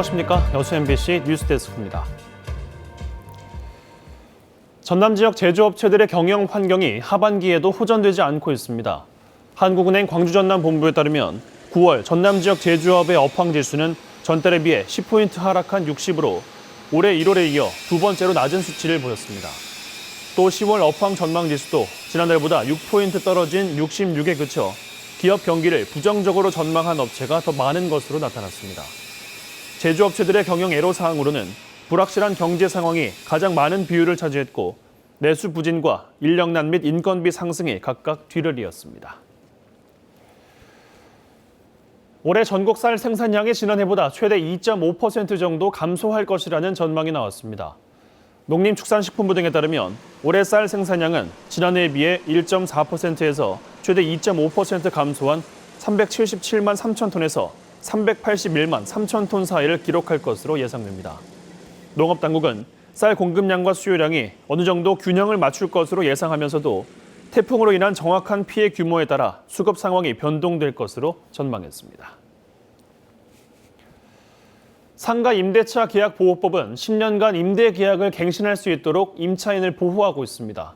안녕하십니까. 여수 MBC 뉴스데스크입니다. 전남 지역 제조업체들의 경영 환경이 하반기에도 호전되지 않고 있습니다. 한국은행 광주전남 본부에 따르면 9월 전남 지역 제조업의 업황 지수는 전달에 비해 10포인트 하락한 60으로 올해 1월에 이어 두 번째로 낮은 수치를 보였습니다. 또 10월 업황 전망 지수도 지난달보다 6포인트 떨어진 66에 그쳐 기업 경기를 부정적으로 전망한 업체가 더 많은 것으로 나타났습니다. 제조업체들의 경영 애로 사항으로는 불확실한 경제 상황이 가장 많은 비율을 차지했고 내수 부진과 인력난 및 인건비 상승이 각각 뒤를 이었습니다. 올해 전국 쌀 생산량이 지난해보다 최대 2.5% 정도 감소할 것이라는 전망이 나왔습니다. 농림축산식품부 등에 따르면 올해 쌀 생산량은 지난해에 비해 1.4%에서 최대 2.5% 감소한 377만 3천 톤에서 381만 3천 톤 사이를 기록할 것으로 예상됩니다. 농업당국은 쌀 공급량과 수요량이 어느 정도 균형을 맞출 것으로 예상하면서도 태풍으로 인한 정확한 피해 규모에 따라 수급 상황이 변동될 것으로 전망했습니다. 상가 임대차 계약 보호법은 10년간 임대 계약을 갱신할 수 있도록 임차인을 보호하고 있습니다.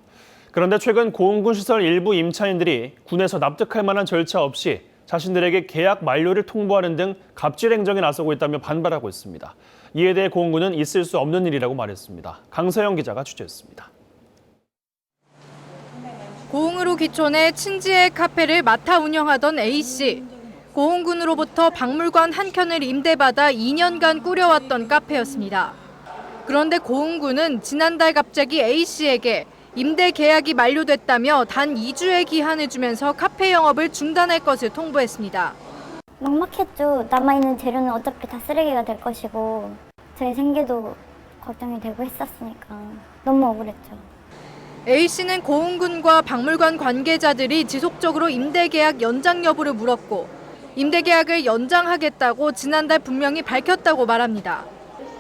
그런데 최근 고흥군 시설 일부 임차인들이 군에서 납득할 만한 절차 없이 자신들에게 계약 만료를 통보하는 등 갑질 행정에 나서고 있다며 반발하고 있습니다. 이에 대해 고흥군은 있을 수 없는 일이라고 말했습니다. 강서영 기자가 취재했습니다. 고흥으로 귀촌해 친지의 카페를 맡아 운영하던 A씨. 고흥군으로부터 박물관 한 켠을 임대받아 2년간 꾸려왔던 카페였습니다. 그런데 고흥군은 지난달 갑자기 A씨에게 임대 계약이 만료됐다며 단 2주의 기한을 주면서 카페 영업을 중단할 것을 통보했습니다. 막막했죠. 남아있는 재료는 어차피 다 쓰레기가 될 것이고 저희 생계도 걱정이 되고 했었으니까 너무 억울했죠. A씨는 고흥군과 박물관 관계자들이 지속적으로 임대 계약 연장 여부를 물었고 임대 계약을 연장하겠다고 지난달 분명히 밝혔다고 말합니다.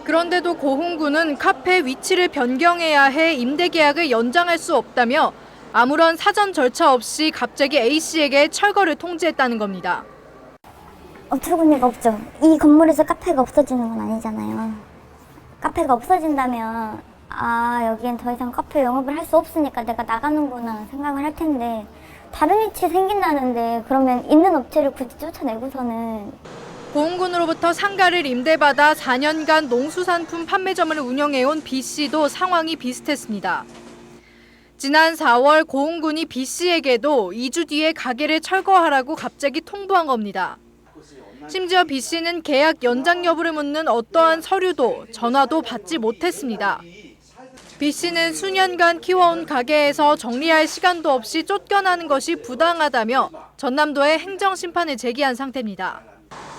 그런데도 고흥군은 카페 위치를 변경해야 해 임대 계약을 연장할 수 없다며 아무런 사전 절차 없이 갑자기 A씨에게 철거를 통지했다는 겁니다. 어처구니가 없죠. 이 건물에서 카페가 없어지는 건 아니잖아요. 카페가 없어진다면 아 여기엔 더 이상 카페 영업을 할 수 없으니까 내가 나가는구나 생각을 할 텐데 다른 위치에 생긴다는데 그러면 있는 업체를 굳이 쫓아내고서는 고흥군으로부터 상가를 임대받아 4년간 농수산품 판매점을 운영해온 B씨도 상황이 비슷했습니다. 지난 4월 고흥군이 B씨에게도 2주 뒤에 가게를 철거하라고 갑자기 통보한 겁니다. 심지어 B씨는 계약 연장 여부를 묻는 어떠한 서류도 전화도 받지 못했습니다. B씨는 수년간 키워온 가게에서 정리할 시간도 없이 쫓겨나는 것이 부당하다며 전남도에 행정심판을 제기한 상태입니다.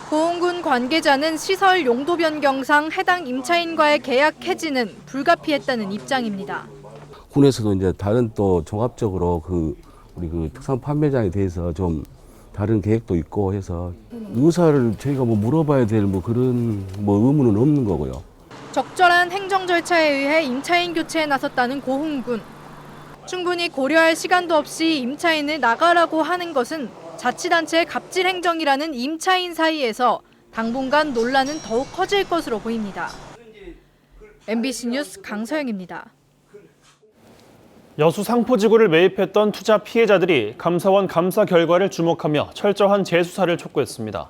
고흥군 관계자는 시설 용도 변경상 해당 임차인과의 계약 해지는 불가피했다는 입장입니다. 군에서도 이제 다른 또 종합적으로 그 우리 그 특산 판매장에 대해서 좀 다른 계획도 있고 해서 의사를 저희가 뭐 물어봐야 될 뭐 그런 뭐 의무는 없는 거고요. 적절한 행정 절차에 의해 임차인 교체에 나섰다는 고흥군. 충분히 고려할 시간도 없이 임차인을 나가라고 하는 것은 자치단체의 갑질 행정이라는 임차인 사이에서 당분간 논란은 더욱 커질 것으로 보입니다. MBC 뉴스 강서영입니다. 여수 상포지구를 매입했던 투자 피해자들이 감사원 감사 결과를 주목하며 철저한 재수사를 촉구했습니다.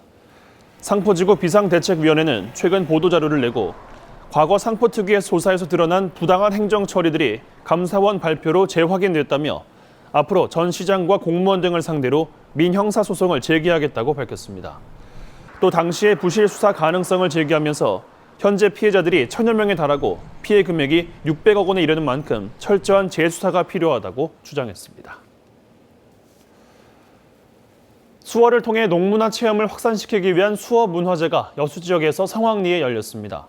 상포지구 비상대책위원회는 최근 보도자료를 내고 과거 상포특위의 조사에서 드러난 부당한 행정 처리들이 감사원 발표로 재확인됐다며 앞으로 전 시장과 공무원 등을 상대로 민형사 소송을 제기하겠다고 밝혔습니다. 또 당시의 부실 수사 가능성을 제기하면서 현재 피해자들이 천여 명에 달하고 피해 금액이 600억 원에 이르는 만큼 철저한 재수사가 필요하다고 주장했습니다. 수어를 통해 농문화 체험을 확산시키기 위한 수어 문화제가 여수 지역에서 성황리에 열렸습니다.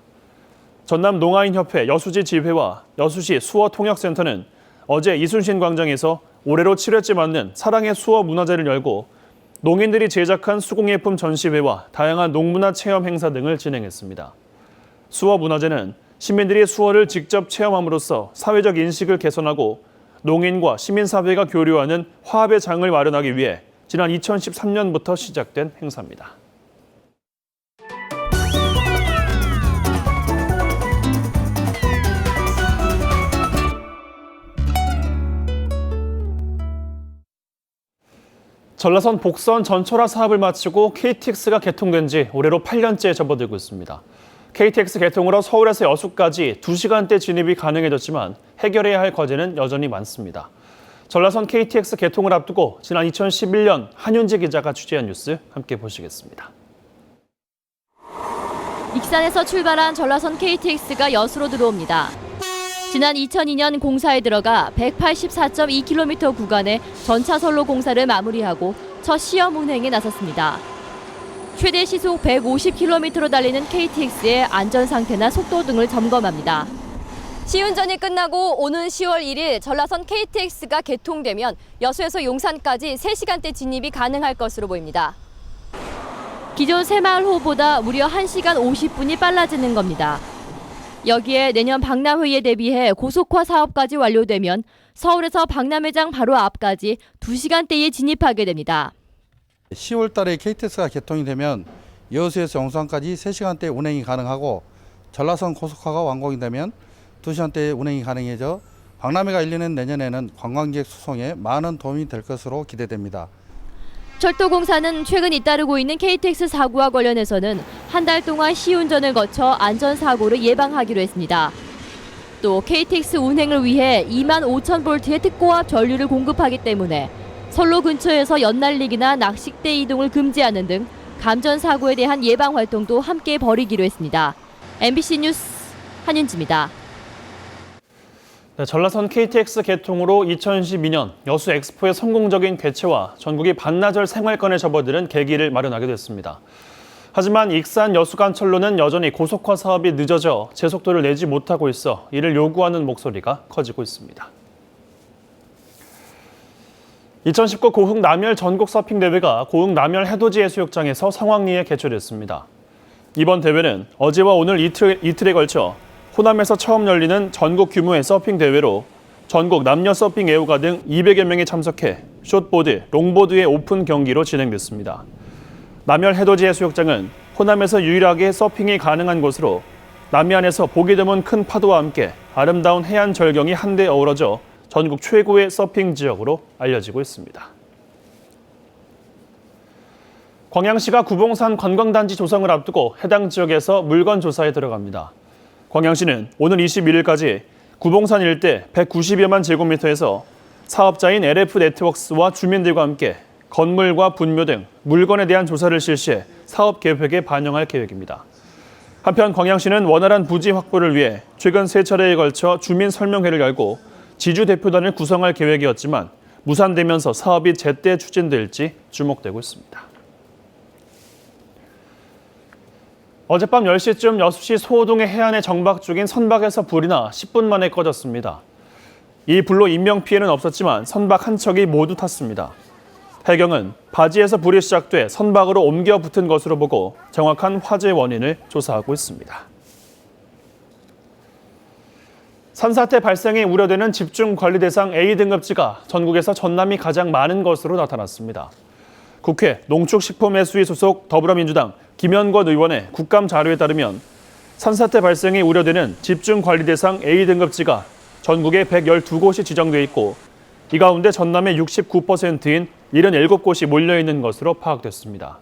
전남 농아인협회 여수지 지회와 여수시 수어 통역센터는 어제 이순신 광장에서 올해로 7회째 맞는 사랑의 수어 문화제를 열고 농인들이 제작한 수공예품 전시회와 다양한 농문화 체험 행사 등을 진행했습니다. 수어 문화제는 시민들이 수어를 직접 체험함으로써 사회적 인식을 개선하고 농인과 시민사회가 교류하는 화합의 장을 마련하기 위해 지난 2013년부터 시작된 행사입니다. 전라선 복선 전철화 사업을 마치고 KTX가 개통된 지 올해로 8년째 접어들고 있습니다. KTX 개통으로 서울에서 여수까지 2시간대 진입이 가능해졌지만 해결해야 할 과제는 여전히 많습니다. 전라선 KTX 개통을 앞두고 지난 2011년 한윤지 기자가 취재한 뉴스 함께 보시겠습니다. 익산에서 출발한 전라선 KTX가 여수로 들어옵니다. 지난 2002년 공사에 들어가 184.2km 구간의 전차선로 공사를 마무리하고 첫 시험 운행에 나섰습니다. 최대 시속 150km로 달리는 KTX의 안전 상태나 속도 등을 점검합니다. 시운전이 끝나고 오는 10월 1일 전라선 KTX가 개통되면 여수에서 용산까지 3시간대 진입이 가능할 것으로 보입니다. 기존 새마을호보다 무려 1시간 50분이 빨라지는 겁니다. 여기에 내년 박람회에 대비해 고속화 사업까지 완료되면 서울에서 박람회장 바로 앞까지 2시간대에 진입하게 됩니다. 10월 달에 KTX가 개통이 되면 여수에서 용산까지 3시간대 운행이 가능하고 전라선 고속화가 완공이 되면 2시간대 운행이 가능해져 박람회가 열리는 내년에는 관광객 수송에 많은 도움이 될 것으로 기대됩니다. 철도공사는 최근 잇따르고 있는 KTX 사고와 관련해서는 한 달 동안 시운전을 거쳐 안전사고를 예방하기로 했습니다. 또 KTX 운행을 위해 2만 5천 볼트의 특고압 전류를 공급하기 때문에 선로 근처에서 연날리기나 낚싯대 이동을 금지하는 등 감전 사고에 대한 예방 활동도 함께 벌이기로 했습니다. MBC 뉴스 한윤지입니다. 네, 전라선 KTX 개통으로 2012년 여수 엑스포의 성공적인 개최와 전국이 반나절 생활권에 접어드는 계기를 마련하게 됐습니다. 하지만 익산 여수 간철로는 여전히 고속화 사업이 늦어져 제속도를 내지 못하고 있어 이를 요구하는 목소리가 커지고 있습니다. 2019 고흥 남열 전국 서핑 대회가 고흥 남열 해돋이 해수욕장에서 성황리에 개최됐습니다. 이번 대회는 어제와 오늘 이틀, 이틀에 걸쳐 호남에서 처음 열리는 전국 규모의 서핑 대회로 전국 남녀 서핑 애호가 등 200여 명이 참석해 숏보드, 롱보드의 오픈 경기로 진행됐습니다. 남열 해돋이 해수욕장은 호남에서 유일하게 서핑이 가능한 곳으로 남해안에서 보기 드문 큰 파도와 함께 아름다운 해안 절경이 한데 어우러져 전국 최고의 서핑 지역으로 알려지고 있습니다. 광양시가 구봉산 관광단지 조성을 앞두고 해당 지역에서 물건 조사에 들어갑니다. 광양시는 오늘 21일까지 구봉산 일대 190여만 제곱미터에서 사업자인 LF 네트워크스와 주민들과 함께 건물과 분묘 등 물건에 대한 조사를 실시해 사업 계획에 반영할 계획입니다. 한편 광양시는 원활한 부지 확보를 위해 최근 세 차례에 걸쳐 주민 설명회를 열고 지주 대표단을 구성할 계획이었지만 무산되면서 사업이 제때 추진될지 주목되고 있습니다. 어젯밤 10시쯤 여수시 소호동의 해안에 정박 중인 선박에서 불이 나 10분 만에 꺼졌습니다. 이 불로 인명 피해는 없었지만 선박 한 척이 모두 탔습니다. 해경은 바지에서 불이 시작돼 선박으로 옮겨 붙은 것으로 보고 정확한 화재 원인을 조사하고 있습니다. 산사태 발생이 우려되는 집중관리 대상 A등급지가 전국에서 전남이 가장 많은 것으로 나타났습니다. 국회 농축식품해수위 소속 더불어민주당 김현권 의원의 국감 자료에 따르면 산사태 발생이 우려되는 집중관리 대상 A등급지가 전국에 112곳이 지정돼 있고 이 가운데 전남의 69%인 77곳이 몰려있는 것으로 파악됐습니다.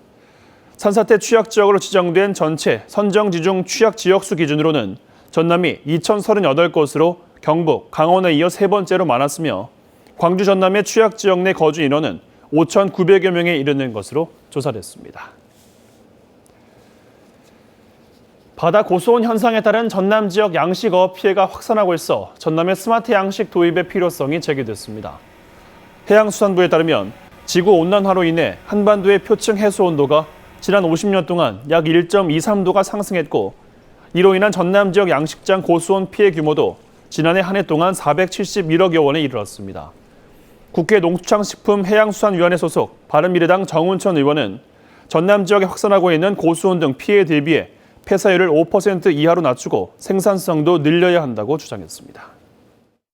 산사태 취약 지역으로 지정된 전체 선정지 중 취약 지역수 기준으로는 전남이 2,038곳으로 경북, 강원에 이어 세 번째로 많았으며 광주 전남의 취약 지역 내 거주 인원은 5,900여 명에 이르는 것으로 조사됐습니다. 바다 고수온 현상에 따른 전남 지역 양식업 피해가 확산하고 있어 전남의 스마트 양식 도입의 필요성이 제기됐습니다. 해양수산부에 따르면 지구 온난화로 인해 한반도의 표층 해수 온도가 지난 50년 동안 약 1.23도가 상승했고 이로 인한 전남 지역 양식장 고수온 피해 규모도 지난해 한 해 동안 471억여 원에 이르렀습니다. 국회 농축산식품해양수산위원회 소속 바른미래당 정운천 의원은 전남 지역에 확산하고 있는 고수온 등 피해에 대비해 폐사율을 5% 이하로 낮추고 생산성도 늘려야 한다고 주장했습니다.